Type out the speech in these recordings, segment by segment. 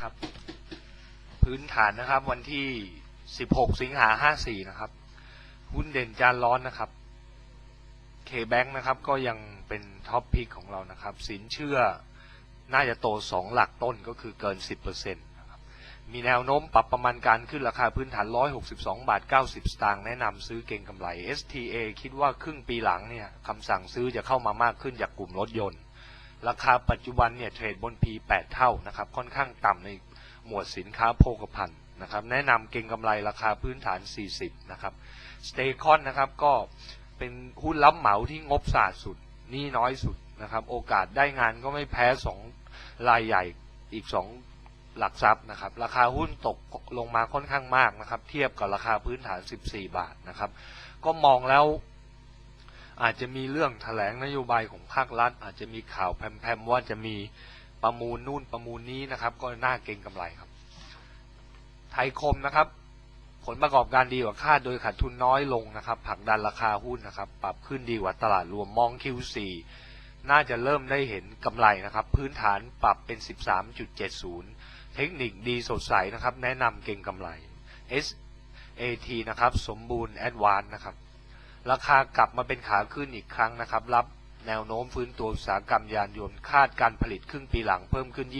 ครับ พื้นฐานนะครับ วันที่ 16 สิงหา54 นะครับ หุ้นเด่นจานร้อนนะครับ K-Bank นะครับก็ยังเป็นท็อปพิกของเรานะครับ สินเชื่อน่าจะโต 2 หลักต้นก็คือเกิน 10%นะครับมีแนวโน้มปรับประมาณการขึ้นราคาพื้นฐาน 162 บาท 90 สตางค์แนะนำซื้อเก่งกำไร STA คิดว่าครึ่งปีหลังเนี่ยคำสั่งซื้อจะเข้ามามากขึ้นจากกลุ่มรถยนต์ ราคาปัจจุบันเนี่ยเทรดบน P8 เท่านะครับ ค่อนข้างต่ำในหมวดสินค้าโภคภัณฑ์นะครับ แนะนำเก่งกำไรราคาพื้นฐาน 40 นะครับสเตคอนนะครับก็เป็นหุ้นรับเหมาที่งบศาสตร์สุดนี่น้อยสุดนะครับ โอกาสได้งานก็ไม่แพ้ 2 รายใหญ่อีก 2 หลักทรัพย์นะครับ ราคาหุ้นตกลงมาค่อนข้างมากนะครับ เทียบกับราคาพื้นฐาน 14 บาทนะครับ ก็มองแล้ว อาจจะมีเรื่องแถลงนโยบายของภาครัฐ อาจจะมีข่าวแพมๆว่าจะมีประมูลนู่นประมูลนี้นะครับ ก็น่าเก็งกำไรครับ ไทยคมนะครับ ผลประกอบการดีกว่าคาดโดยขาดทุนน้อยลงนะครับผลักดันราคาหุ้นนะครับ ปรับขึ้นดีกว่าตลาดรวมมอง Q4 น่าจะเริ่มได้เห็นกำไรนะครับ พื้นฐานปรับเป็น 13.70 เทคนิคดีสดใสนะครับ แนะนำเก่งกำไร SAT นะครับ สมบูรณ์แอดวานนะครับ ราคากลับมาเป็นขาขึ้นอีกครั้งนะครับ รับแนวโน้มฟื้นตัวอุตสาหกรรมยานยนต์คาดการผลิตครึ่งปีหลังเพิ่มขึ้น 22%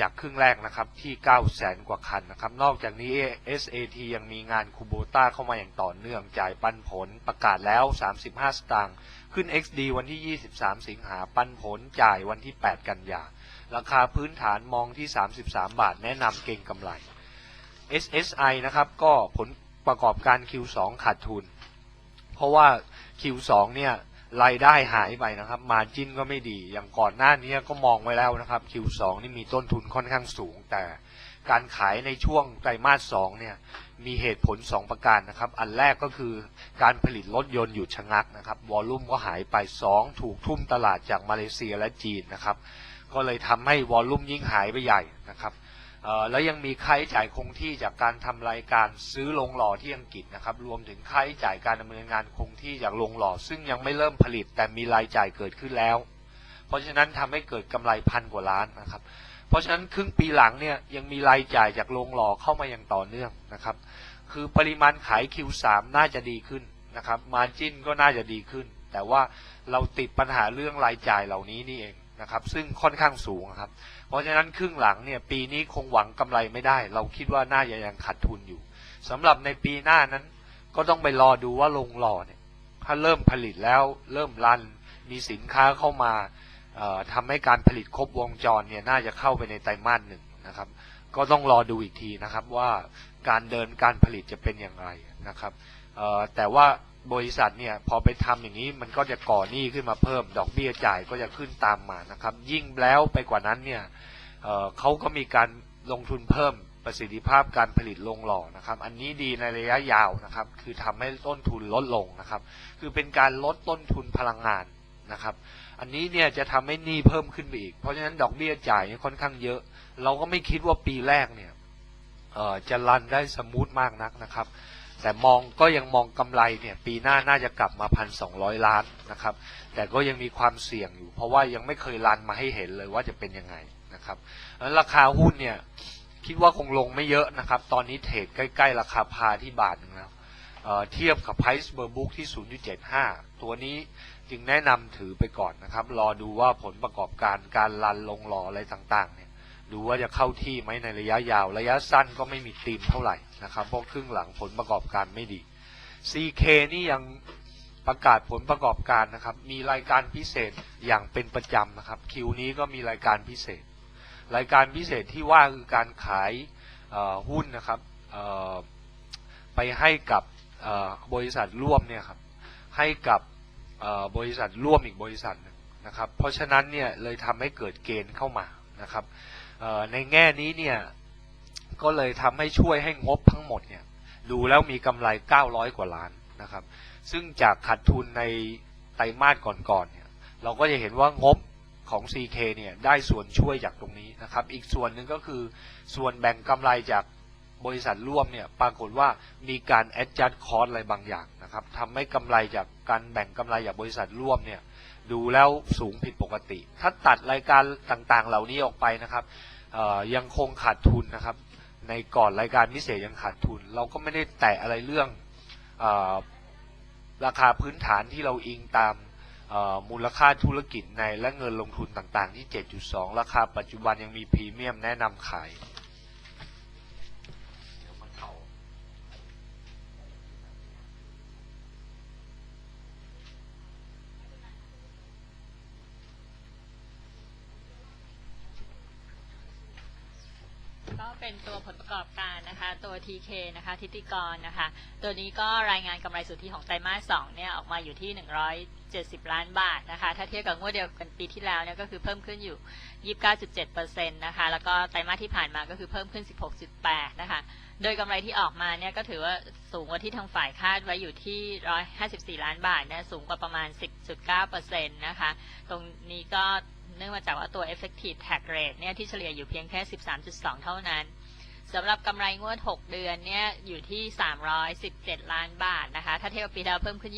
จากครึ่งแรกนะครับที่ 9 แสนกว่าคันนะครับ นอกจากนี้ SAT ยังมีงานคูโบต้าเข้ามาอย่างต่อเนื่องจ่ายปันผลประกาศแล้ว 35 สตางค์ขึ้น XD วันที่ 23 สิงหาปันผลจ่ายวันที่ 8 กันยาราคาพื้นฐานมองที่ 33 บาทแนะนำเก่งกำไร SSI นะครับก็ผล ประกอบการ Q2 ขาดทุน เพราะว่า Q2 เนี่ยรายได้หายไปนะครับ มาจิ้นก็ไม่ดี อย่างก่อนหน้านี้ก็มองไว้แล้วนะครับ Q2 นี่มีต้นทุนค่อนข้างสูง แต่การขายในช่วงไตรมาส2เนี่ยมีเหตุผล 2 ประการนะครับ อันแรกก็คือการผลิตรถยนต์หยุดชะงักนะครับ วอลลุ่มก็หายไป 2 ถูกทุ่มตลาดจากมาเลเซียและจีนนะครับ ก็เลยทำให้วอลลุ่มยิ่งหายไปใหญ่นะครับ แล้วยังมีค่าใช้จ่ายคงที่จากการทำรายการซื้อโรงหล่อที่อังกฤษนะครับ รวมถึงค่าใช้จ่ายการดำเนินงานคงที่จากโรงหล่อ ซึ่งยังไม่เริ่มผลิตแต่มีรายจ่ายเกิดขึ้นแล้ว เพราะฉะนั้นทำให้เกิดกำไรพันกว่าล้านนะครับ เพราะฉะนั้นครึ่งปีหลังเนี่ยยังมีรายจ่ายจากโรงหล่อเข้ามาอย่างต่อเนื่องนะครับ คือปริมาณขาย Q3 น่าจะดีขึ้นนะครับ มาจิ้นก็น่าจะดีขึ้น แต่ว่าเราติดปัญหาเรื่องรายจ่ายเหล่านี้นี่เอง นะครับซึ่งค่อนข้างสูงครับ เพราะฉะนั้นครึ่งหลังเนี่ยปีนี้คงหวังกำไรไม่ได้ เราคิดว่าน่าจะยังขาดทุนอยู่สำหรับในปีหน้านั้นก็ต้องไปรอดูว่าโรงหล่อเนี่ยถ้าเริ่มผลิตแล้วเริ่มรันมีสินค้าเข้ามาเอ่อทำให้การผลิตครบวงจรเนี่ยน่าจะเข้าไปในไตรมาสหนึ่งนะครับ ก็ต้องรอดูอีกทีนะครับว่าการเดินการผลิตจะเป็นอย่างไรนะครับแต่ว่า บริษัทเนี่ยพอไปทำอย่างนี้มันก็จะก่อหนี้ขึ้นมาเพิ่ม ดอกเบี้ยจ่ายก็จะขึ้นตามมานะครับ ยิ่งแล้วไปกว่านั้นเนี่ยเเขาก็มีการลงทุนเพิ่มประสิทธิภาพการผลิตโรงหล่อนะครับ อันนี้ดีในระยะยาวนะครับ คือทำให้ต้นทุนลดลงนะครับ คือเป็นการลดต้นทุนพลังงานนะครับ อันนี้เนี่ยจะทำให้หนี้เพิ่มขึ้นไปอีก เพราะฉะนั้นดอกเบี้ยจ่ายค่อนข้างเยอะ เราก็ไม่คิดว่าปีแรกเนี่ยจะรันได้สมูทมากนักนะครับ แต่มองก็ยังมองกำไรเนี่ยปีหน้าน่าจะกลับมาพันสองล้านนะครับ แต่ก็ยังมีความเสี่ยงอยู่ เพราะว่ายังไม่เคยรันมาให้เห็นเลยว่าจะเป็นยังไงนะครับแล้วราคาหุ้นเนี่ยคิดว่าคงลงไม่เยอะนะครับ ตอนนี้เทรดใกล้ๆ ราคาพาที่บาทนึงแล้วเเทียบกับ price per book ที่ 0.75 ตัวนี้จึงแนะนำถือไปก่อนนะครับ รอดูว่าผลประกอบการการรันลงหล่ออะไรต่างๆเนี่ย ดูว่าจะเข้าที่ไหมในระยะยาว ระยะสั้นก็ไม่มีตีมเท่าไหร่นะครับเพราะครึ่งหลังผลประกอบการไม่ดี CK นี่ยังประกาศผลประกอบการนะครับ มีรายการพิเศษอย่างเป็นประจำนะครับ คิวนี้ก็มีรายการพิเศษ รายการพิเศษที่ว่าคือการขายหุ้นนะครับไปให้กับบริษัทร่วมเนี่ยครับให้กับบริษัทร่วมอีกบริษัทนะครับ เพราะฉะนั้นเนี่ยเลยทำให้เกิดเกณฑ์เข้ามานะครับ ในแง่นี้เนี่ยก็เลยทำให้ช่วยให้งบทั้งหมดเนี่ยดูแล้วมีกำไร 900 กว่าล้านนะครับ ซึ่งจากขาดทุนในไตรมาสก่อนๆเนี่ยเราก็จะเห็นว่างบของ CK เนี่ยได้ส่วนช่วยจากตรงนี้นะครับ อีกส่วนหนึ่งก็คือส่วนแบ่งกำไรจากบริษัทร่วมเนี่ยปรากฏว่ามีการ adjust cost อะไรบางอย่างนะครับทำให้กำไรจากการแบ่งกำไรจากบริษัทร่วมเนี่ย ดูแล้วสูงผิดปกติ ถ้าตัดรายการต่างๆ เหล่านี้ออกไปนะครับยังคงขาดทุนนะครับ ในก่อนรายการพิเศษยังขาดทุน เราก็ไม่ได้แตะอะไรเรื่องอราคาพื้นฐานที่เราอิงตามมูลค่าธุรกิจในและเงินลงทุนต่างๆ ที่ 7.2 ราคาปัจจุบันยังมีพรีเมียมแนะนำขาย ผลประกอบการนะคะตัว TK นะคะทิติกรนะคะตัวนี้ก็รายงานกำไรสุทธิของไตรมาส2เนี่ยออกมาอยู่ที่ 170 ล้านบาทนะคะถ้าเทียบกับงวดเดียวกันปีที่แล้วเนี่ยก็คือเพิ่มขึ้นอยู่ 29.7%นะคะแล้วก็ไตรมาสที่ผ่านมาก็คือเพิ่มขึ้น 16.8 นะคะโดยกำไรที่ออกมาเนี่ยก็ถือว่าสูงกว่าที่ทางฝ่ายคาดไว้อยู่ที่ 154 ล้านบาทเนะสูงกว่าประมาณ 10.9%นะคะตรงนี้ก็เนื่องมาจากว่าตัว effective tax rate เนี่ยที่เฉลี่ยอยู่เพียงแค่ 13.2 เท่านั้น สำหรับกำไรงวด 6 เดือนเนี่ยอยู่ที่ 317 ล้านบาทนะคะ ถ้าเทียบปีที่แล้วเพิ่มขึ้น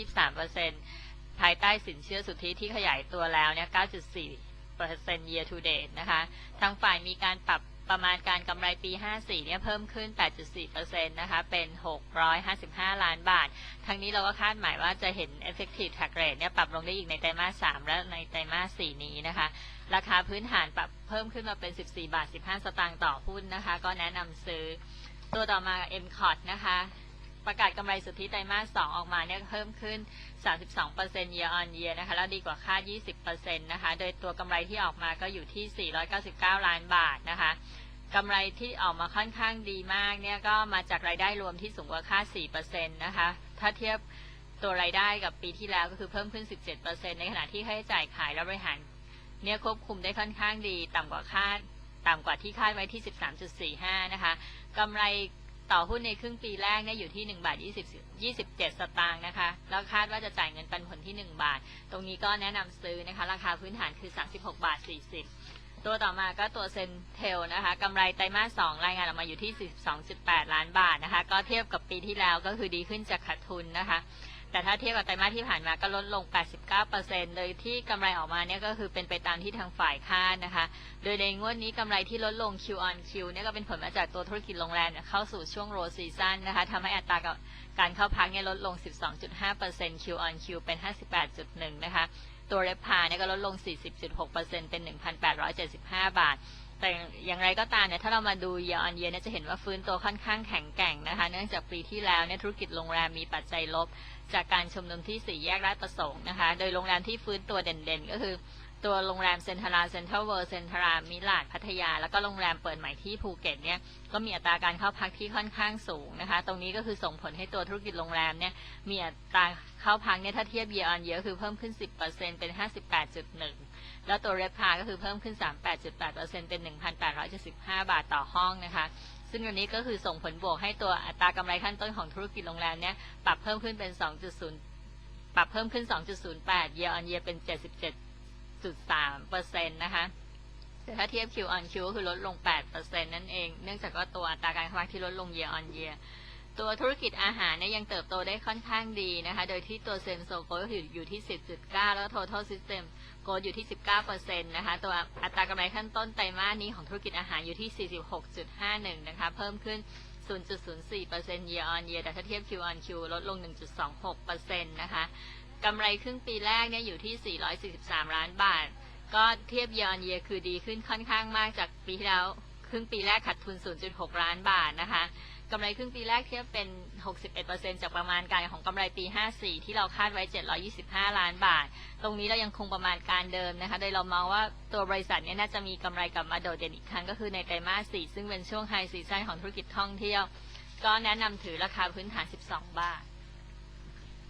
23%ภายใต้สินเชื่อสุทธิที่ขยายตัวแล้วเนี่ย 9.4% year to date นะคะ ทางฝ่ายมีการปรับประมาณการกำไรปี 54 เนี่ยเพิ่มขึ้น 8.4%นะคะ เป็น 655 ล้านบาท ทั้งนี้เราก็คาดหมายว่าจะเห็น effective tax rate เนี่ยปรับลงได้อีกในไตรมาส 3 และในไตรมาส 4 นี้นะคะ ราคาพื้นฐานปรับเพิ่มขึ้นมาเป็น 14 บาท 15 สตางค์ต่อหุ้นนะคะ ก็แนะนำซื้อ ตัวต่อมา m c o t นะคะ ประกาศกำไรสุทธิไตรมาส 2 ออกมาเนี่ยเพิ่มขึ้น 32% year on year นะคะ แล้วดีกว่าคาด 20%นะคะ โดยตัวกำไรที่ออกมาก็อยู่ที่ 499 ล้านบาทนะคะกำไรที่ออกมาค่อนข้างดีมากเนี่ยก็มาจากรายได้รวมที่สูงกว่าคาด 4%นะคะ ถ้าเทียบตัวรายได้กับปีที่แล้วก็คือเพิ่มขึ้น 17%ในขณะที่ค่าใช้จ่ายขายและบริหารเนี่ยควบคุมได้ค่อนข้างดี ต่ำกว่าคาดต่ำกว่าที่คาดไว้ที่ 13.45 นะคะกำไร ต่อหุ้นในครึ่งปีแรกเนี่ยอยู่ที่1บาท20 27 สตางค์นะคะ แล้วคาดว่าจะจ่ายเงินปันผลที่ 1 บาท ตรงนี้ก็แนะนำซื้อนะคะ ราคาพื้นฐานคือ 36 บาท 40 ตัวต่อมาก็ตัวเซนเทลนะคะกำไรไตรมาส 2 รายงานออกมาอยู่ที่ 42.8 ล้านบาทนะคะ ก็เทียบกับปีที่แล้วก็คือดีขึ้นจากขาดทุนนะคะ แต่ถ้าเทียบกับไตรมาสที่ผ่านมาก็ลดลง 89%โดยที่กำไรออกมาเนี่ยก็คือเป็นไปตามที่ทางฝ่ายคาดนะคะ โดยในงวดนี้กำไรที่ลดลง Q on Q เนี่ยก็เป็นผลมาจากตัวธุรกิจโรงแรมเข้าสู่ช่วงโรซีซันนะคะทำให้อัตราการเข้าพักเนี่ยลดลง 12.5% Q on Q เป็น 58.1 นะคะ ตัวเรพาเนี่ยก็ลดลง 40.6%เป็น 1,875 บาท แต่อย่างไรก็ตามเนี่ยถ้าเรามาดู year on year เนี่ยจะเห็นว่าฟื้นตัวค่อนข้างแข็งแกร่งนะคะ เนื่องจากปีที่แล้วเนี่ยธุรกิจโรงแรมมีปัจจัยลบ จากการชุมนุมที่สี่แยกราชประสงค์นะคะ โดยโรงแรมที่ฟื้นตัวเด่นๆ ก็คือตัวโรงแรมเซ็นทรัลเซ็นทรัลเวิลด์เซ็นทรัลมิลาดพัทยา แล้วก็โรงแรมเปิดใหม่ที่ภูเก็ตเนี่ยก็มีอัตราการเข้าพักที่ค่อนข้างสูงนะคะ ตรงนี้ก็คือส่งผลให้ตัวธุรกิจโรงแรมเนี่ยมีอัตราเข้าพักเนี่ยถ้าเทียบ year on year คือเพิ่มขึ้น 10%เป็น 58.1 แล้วตัวเรพาก็คือเพิ่มขึ้น 38.8%เป็น 1,875 บาทต่อห้องนะคะ ซึ่งอันนี้ก็คือส่งผลบวกให้ตัวอัตรากำไรขั้นต้นของธุรกิจโรงแรมเนี่ยปรับเพิ่มขึ้นเป็น 2.0 ปรับเพิ่มขึ้น 2.08 year on year เป็น 77.3%นะคะแต่ถ้าเทียบ Q on Q ก็คือลดลง 8%นั่นเอง เนื่องจากว่าตัวอัตราการค้าที่ลดลง year on year ตัวธุรกิจอาหารเนี่ยยังเติบโตได้ค่อนข้างดีนะคะ โดยที่ตัวเซนโซโกก็คืออยู่ที่ 10.9 แล้ว total system โกอยู่ที่ 19%นะคะ ตัวอัตรากำไรขั้นต้นไตรมาสนี้ของธุรกิจอาหารอยู่ที่ 46.51 นะคะ เพิ่มขึ้น 0.04% year on year แต่ถ้าเทียบ Q on Q ลดลง 1.26%นะคะกำไรครึ่งปีแรกเนี่ยอยู่ที่ 443 ล้านบาท ก็เทียบ year on year คือดีขึ้นค่อนข้างมากจากปีที่แล้ว ครึ่งปีแรกขาดทุน 0.6 ล้านบาทนะคะ กำไรครึ่งปีแรกเทียบเป็น 61%จากประมาณการของกำไรปี 54 ที่เราคาดไว้ 725 ล้านบาท ตรงนี้เรายังคงประมาณการเดิมนะคะ โดยเรามองว่าตัวบริษัทเนี่ยน่าจะมีกำไรกลับมาโดดเด่นอีกครั้งก็คือในไตรมาส 4 ซึ่งเป็นช่วงไฮซีซั่นของธุรกิจท่องเที่ยว ก็แนะนำถือราคาพื้นฐาน 12 บาท